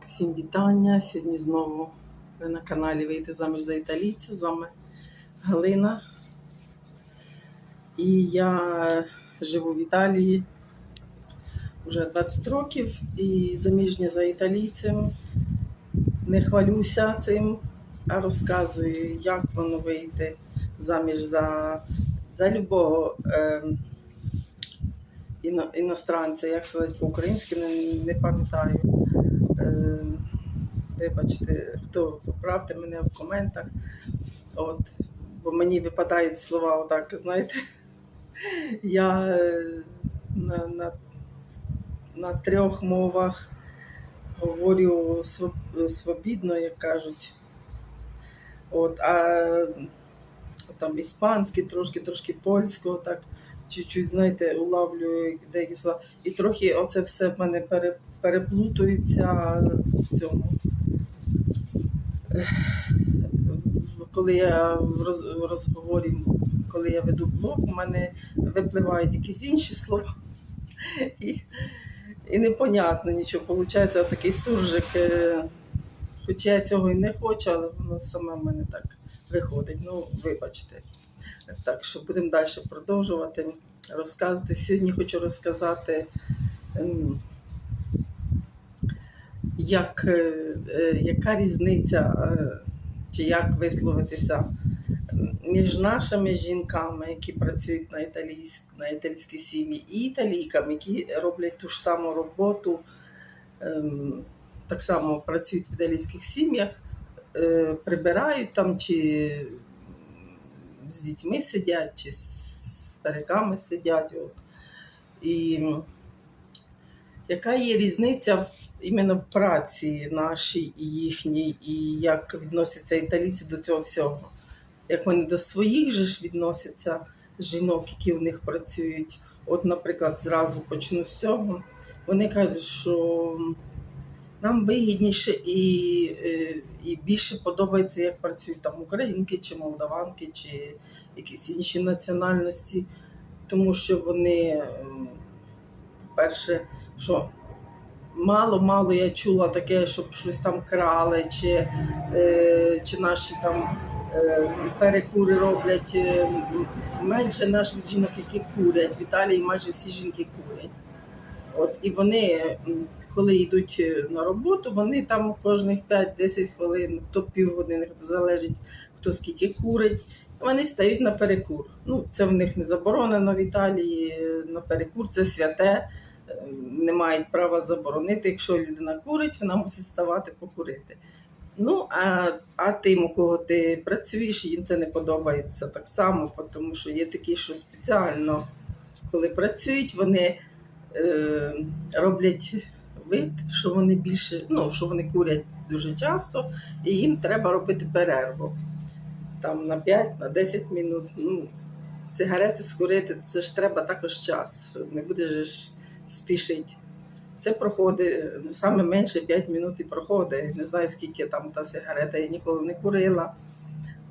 Так, всім вітання. Сьогодні знову ви на каналі Вийти заміж за італійця. З вами Галина. І я живу в Італії вже 20 років і заміжня за італійцем. Не хвалюся цим, а розказую, як воно вийти заміж за, за любого. ем, іно- іностранця, як сказати по-українськи, не, не пам'ятаю. Е, вибачте, хто поправте мене в коментах. От, бо мені випадають слова отак, знаєте. Я е, на, на, на трьох мовах говорю свобідно, як кажуть. От, а там іспанський, трошки, трошки польського, так чуть-чуть, знаєте, улавлюю деякі слова. І трохи оце все в мене пере, переплутується в цьому. Коли я в розговорі, коли я веду блог, у мене випливають якісь інші слова. І, і непонятно нічого. Получається такий суржик. е, Хоча я цього і не хочу, але воно саме в мене так виходить. Ну, вибачте. Так що будемо далі продовжувати розказувати. Сьогодні хочу розказати, ем, як, е, е, яка різниця, е, чи як висловитися між нашими жінками, які працюють на, італійськ, на італійській сім'ї, і італійками, які роблять ту ж саму роботу, ем, так само працюють в італійських сім'ях, прибирають там чи з дітьми сидять, чи з стариками сидять. От. І яка є різниця в, іменно в праці нашій і їхній, і як відносяться італійці до цього всього? Як вони до своїх же ж відносяться жінок, які в них працюють? От, наприклад, зразу почну з цього. Вони кажуть, що нам вигідніше і, е, і більше подобається, як працюють там українки чи молдаванки, чи якісь інші національності, тому що вони, по-перше, що мало-мало я чула таке, щоб щось там крали, чи, е, чи наші там е, перекури роблять. Менше наших жінок, які курять. В Італії майже всі жінки курять. От, і вони, коли йдуть е, на роботу, вони там кожних 5-10 хвилин, то півгодини, залежить хто скільки курить, вони стають на перекур. Ну, це в них не заборонено в Італії. На перекур це святе, е, не мають права заборонити. Якщо людина курить, вона мусить ставати покурити. Ну, а, а тим, у кого ти працюєш, їм це не подобається так само, тому що є такі, що спеціально, коли працюють, вони е, роблять вид, що вони більше, ну, що вони курять дуже часто, і їм треба робити перерву. Там на 5, на 10 минут. Ну, сигарети скурити, це ж треба також час. Не будеш ж спішити. Це проходить ну, саме менше 5 минут і проходить. Не знаю, скільки там та сигарета, я ніколи не курила.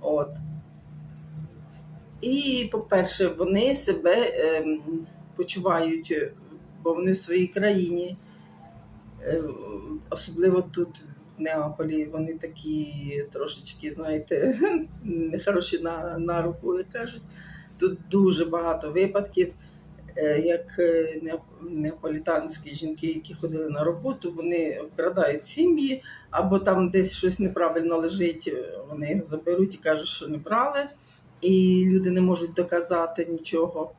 От. І, по-перше, вони себе ем, почувають, е, бо вони в своїй країні, е, особливо тут, в Неаполі, вони такі трошечки, знаєте, нехороші на, на руку, як кажуть. Тут дуже багато випадків, е, як е, неаполітанські жінки, які ходили на роботу, вони вкрадають сім'ї, або там десь щось неправильно лежить, вони заберуть і кажуть, що не брали, і люди не можуть доказати нічого.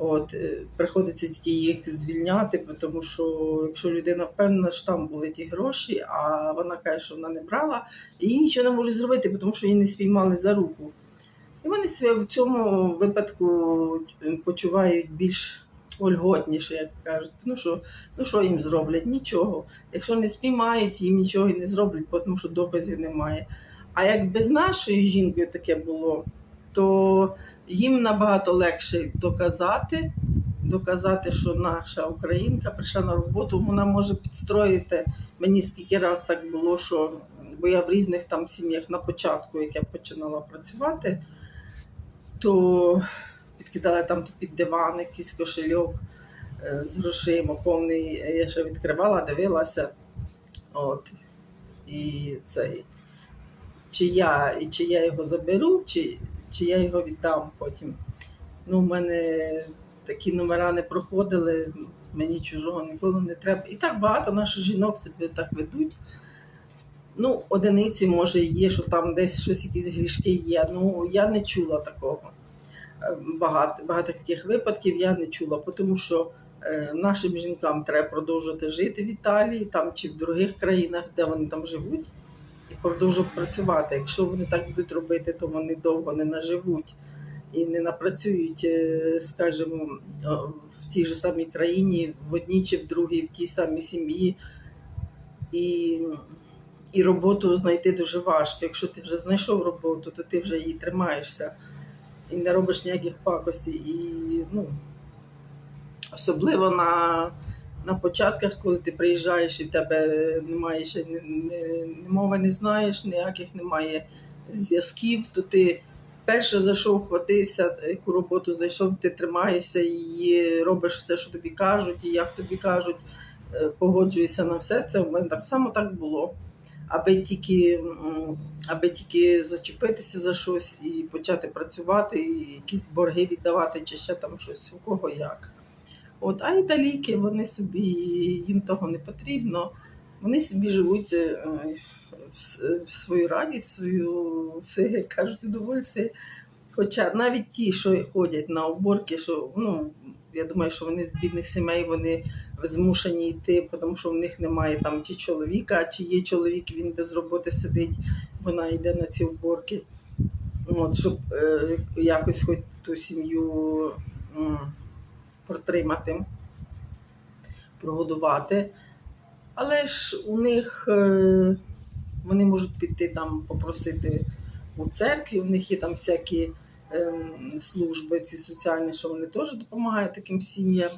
От, е, приходиться тільки їх звільняти, тому що якщо людина впевнена, що там були ті гроші, а вона каже, що вона не брала, її нічого не можуть зробити, тому що її не спіймали за руку. І вони себе в цьому випадку почувають більш вольготніше, як кажуть. Ну що, ну що їм зроблять? Нічого. Якщо не спіймають, їм нічого і не зроблять, тому що доказів немає. А якби з нашою жінкою таке було, то їм набагато легше доказати, доказати, що наша українка прийшла на роботу, вона може підстроїти. Мені скільки раз так було, що бо я в різних там сім'ях на початку, як я починала працювати, то підкидали там під диван якийсь кошельок е, з грошима повний. Я ще відкривала, дивилася. От. І цей. Чи я, і чи я його заберу, чи, чи я його віддам потім. Ну, в мене такі номера не проходили, мені чужого ніколи не треба. І так багато наших жінок себе так ведуть. Ну, одиниці, може, є, що там десь щось якісь грішки є. Ну, я не чула такого. Е, Багато, багато таких випадків я не чула, тому що е, нашим жінкам треба продовжувати жити в Італії там чи в других країнах, де вони там живуть, і продовжувати працювати. Якщо вони так будуть робити, то вони довго не наживуть і не напрацюють, е, скажімо, в тій же самій країні, в одній чи в другій, в тій самій сім'ї. І, і роботу знайти дуже важко. Якщо ти вже знайшов роботу, то ти вже її тримаєшся і не робиш ніяких пакостей. І, ну, особливо на, на початках, коли ти приїжджаєш і тебе немає ще ні, ні мови не знаєш, ніяких немає зв'язків, то ти перше зайшов, хватився, яку роботу знайшов, ти тримаєшся і робиш все, що тобі кажуть, і як тобі кажуть, е, погоджуєшся на все. Це в мене так само так було. Аби тільки, аби тільки зачепитися за щось і почати працювати, і якісь борги віддавати, чи ще там щось, у кого як. От, а італійки, вони собі, їм того не потрібно, вони собі живуть е, в, свою радість, свою, все, як кажуть, удовольствие. Хоча навіть ті, що ходять на уборки, що ну, я думаю, що вони з бідних сімей вони змушені йти, тому що в них немає там чи чоловіка, чи є чоловік, він без роботи сидить, вона йде на ці уборки. От, щоб е, якось хоч ту сім'ю протримати, прогодувати. Але ж у них е, вони можуть піти там попросити у церкві, у них є там всякі ем, служби ці соціальні, що вони теж допомагають таким сім'ям.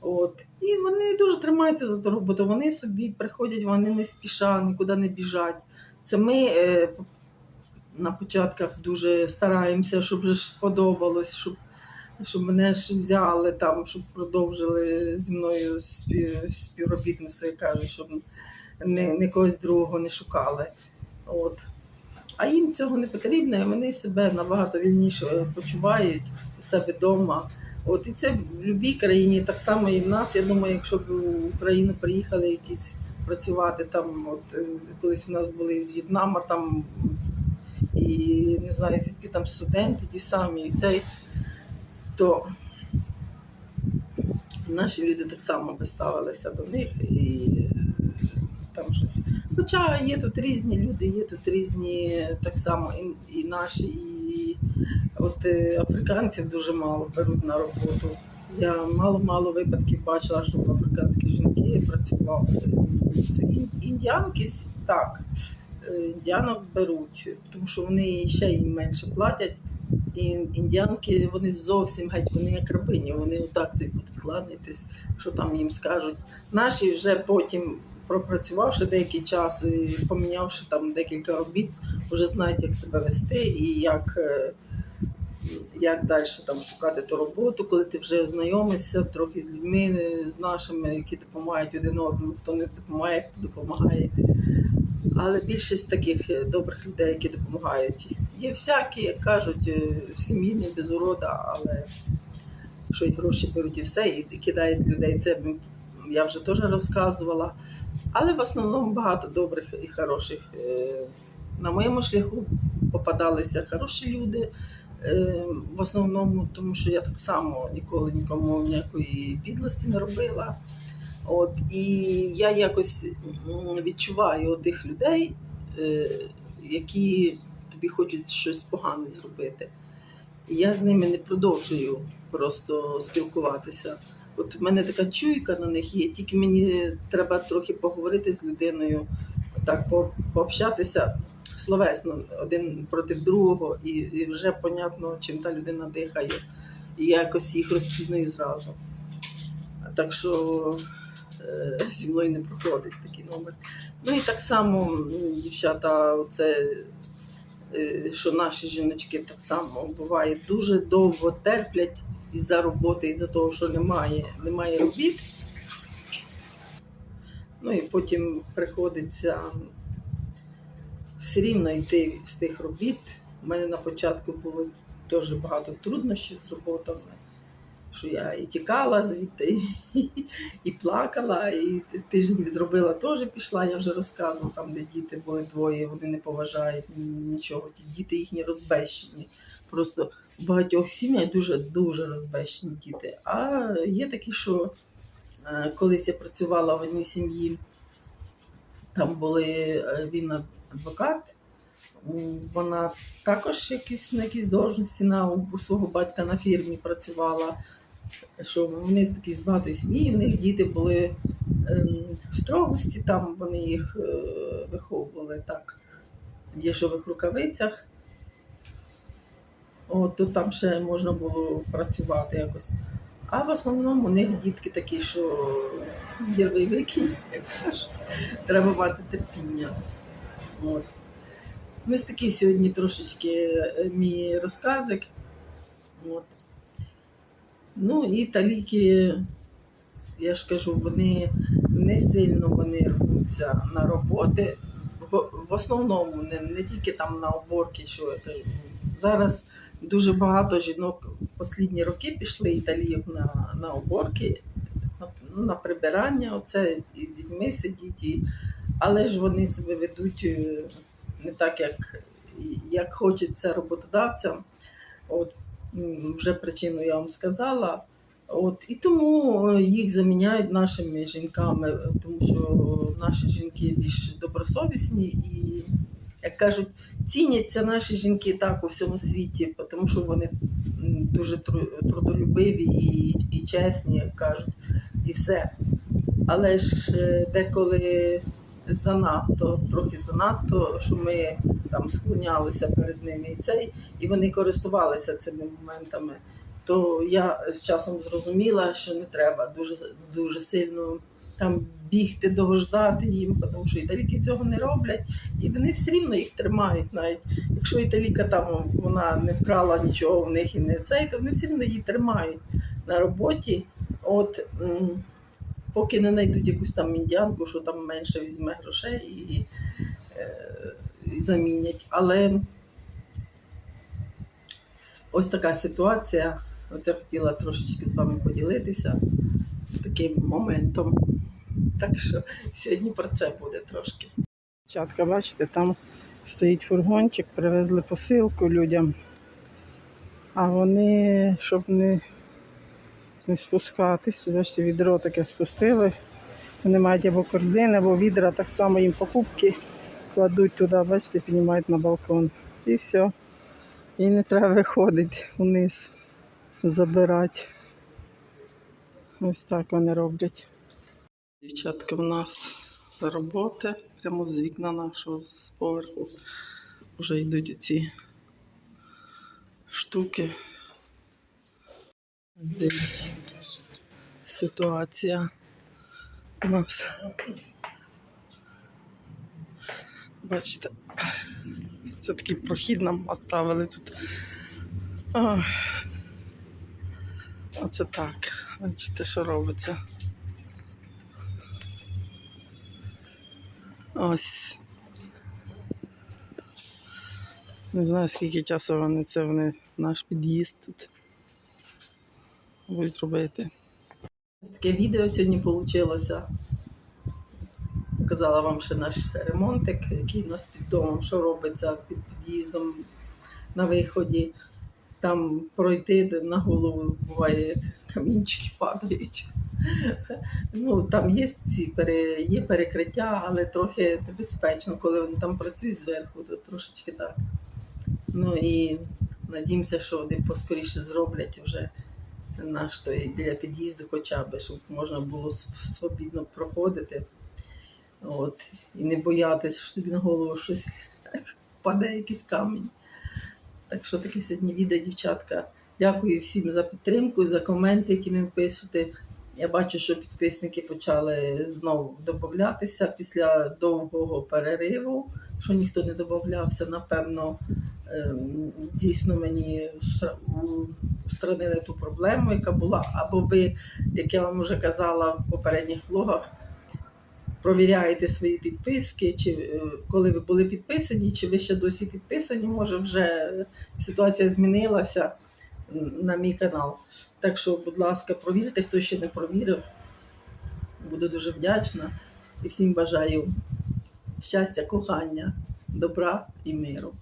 От. І вони дуже тримаються за ту роботу. Вони собі приходять, вони не спіша, нікуди не біжать. Це ми е, на початках дуже стараємося, щоб сподобалось, щоб, щоб мене ж взяли там, щоб продовжили зі мною спів, співробітництво, я кажу, щоб не, не когось другого не шукали. От. А їм цього не потрібно, і вони себе набагато вільніше почувають у себе вдома. От і це в будь-якій країні, так само і в нас. Я думаю, якщо б в Україну приїхали якісь працювати там, от е, колись у нас були з В'єтнама там і не знаю, звідки там студенти ті самі, і цей, то наші люди так само би ставилися до них і там щось. Хоча є тут різні люди, є тут різні так само і, і наші, і от е, африканців дуже мало беруть на роботу. Я мало-мало випадків бачила, щоб африканські жінки працювали. Індіанки так, е, індіанок беруть, тому що вони ще їм менше платять. І індіанки вони зовсім геть, вони як рабині, вони отак тобі будуть кланятись, що там їм скажуть. Наші вже потім, пропрацювавши деякий час і помінявши там декілька робіт, вже знають, як себе вести і як, е, як далі там шукати ту роботу, коли ти вже знайомишся трохи з людьми, е, з нашими, які допомагають один одному, хто не допомагає, хто допомагає. Але більшість таких е, добрих людей, які допомагають. Є всякі, як кажуть, е, в сім'ї не без урода, але що й гроші беруть і все, і кидають людей. Це я вже теж розказувала. Але в основному багато добрих і хороших. Е, На моєму шляху попадалися хороші люди. е, В основному, тому що я так само ніколи нікому ніякої підлості не робила. От, і я якось відчуваю тих людей, які тобі хочуть щось погане зробити. І я з ними не продовжую просто спілкуватися. От в мене така чуйка на них є, тільки мені треба трохи поговорити з людиною, так по- пообщатися словесно один проти другого, і, і вже понятно, чим та людина дихає. І я якось їх розпізнаю зразу. Так що е, зі мною не проходить такий номер. Ну і так само, дівчата, це що наші жіночки так само буває дуже довго терплять із-за роботи, із-за того, що немає, немає робіт. Ну і потім приходиться все рівно йти з тих робіт. У мене на початку було дуже багато труднощів з роботами, що я і тікала звідти, і, плакала, і тиждень відробила теж пішла, я вже розказувала, там, де діти були двоє, вони не поважають нічого. Ті діти їхні розбещені. Просто в багатьох сім'ях дуже дуже розбещені діти. А є такі, що е, колись я працювала в одній сім'ї, там були е, він адвокат. Вона також якісь, на якійсь должності на, у свого батька на фірмі працювала. Що вони такі з сім'ї, в них діти були ем, в строгості, там вони їх е, виховували так в єшових рукавицях. От, то там ще можна було працювати якось. А в основному у них дітки такі, що дірвий викинь, як кажуть, треба мати терпіння. От. Ось такий сьогодні трошечки е, мій розказик. От. Ну і таліки, я ж кажу, вони не сильно вони рвуться на роботи. В, основному не, не тільки там на оборки, що я. Зараз дуже багато жінок останні роки пішли італіїв на, на оборки, на, ну, на прибирання, оце і з дітьми сидіть, і, але ж вони себе ведуть е, не так, як, як хочеться роботодавцям. От, вже причину я вам сказала. От, і тому е, їх заміняють нашими жінками, тому що наші жінки більш добросовісні і, як кажуть, ціняться наші жінки так у всьому світі, тому що вони дуже трудолюбиві і, і чесні, як кажуть, і все. Але ж е, деколи занадто, трохи занадто, що ми там склонялися перед ними і цей, і вони користувалися цими моментами. То я з часом зрозуміла, що не треба дуже, дуже сильно там бігти, догождати їм, тому що італійки цього не роблять, і вони все рівно їх тримають. Навіть якщо італійка там вона не вкрала нічого в них і не цей, то вони все рівно її тримають на роботі. От поки не знайдуть якусь там індіанку, що там менше візьме грошей і, е, і замінять. Але ось така ситуація. Оце хотіла трошечки з вами поділитися таким моментом. Так що сьогодні про це буде трошки. Чатка, бачите, там стоїть фургончик, привезли посилку людям. А вони, щоб не, не спускатись, бачите, відро таке спустили. Вони мають або корзини, або відра, так само їм покупки кладуть туди, бачите, піднімають на балкон. І все. І не треба виходити вниз, забирати. Ось так вони роблять. Дівчатка в нас роботи, прямо з вікна нашого з поверху. Вже йдуть ці штуки. Дивіться, ситуація у нас. Бачите, це такий прохід нам оставили тут. Оце так. Бачите, що робиться. Ось. Не знаю, скільки часу вони це вони наш під'їзд тут будуть робити. Ось таке відео сьогодні вийшло. Показала вам ще наш ремонтик, який у нас під домом, що робиться під під'їздом на виході. Там пройти на голову буває камінчики падають. Ну, там є ці є перекриття, але трохи небезпечно, коли вони там працюють зверху, то трошечки так. Ну і надіємося, що вони поскоріше зроблять вже наш той біля під'їзду хоча б, щоб можна було свобідно проходити. От, і не боятися, що тобі на голову щось впаде якийсь камінь. Так що таке сьогодні відео, дівчатка. Дякую всім за підтримку, за коменти, які ви пишете. Я бачу, що підписники почали знову додатися після довгого перериву, що ніхто не додався. Напевно, ем, дійсно мені устранили ту проблему, яка була. Або ви, як я вам вже казала в попередніх влогах, провіряєте свої підписки, чи е, коли ви були підписані, чи ви ще досі підписані, може вже ситуація змінилася на мій канал. Так що, будь ласка, провірте, хто ще не провірив. Буду дуже вдячна і всім бажаю щастя, кохання, добра і миру.